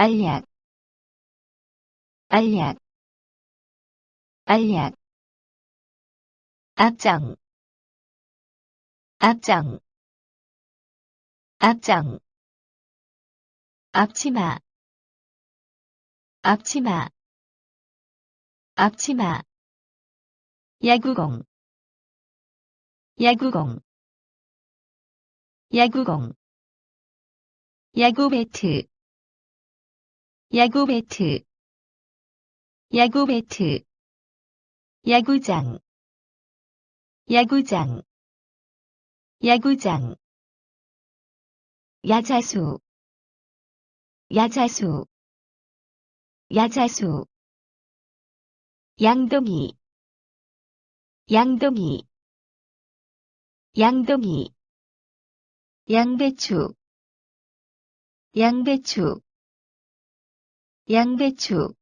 알약 알약 알약. 앞장 앞장 앞장. 앞치마 앞치마 앞치마. 야구공 야구공. 야구공. 야구 배트 야구 배트. 야구 배트. 야구장. 야구장. 야구장. 야자수. 야자수. 야자수. 양동이. 양동이. 양동이. 양배추. 양배추 양배추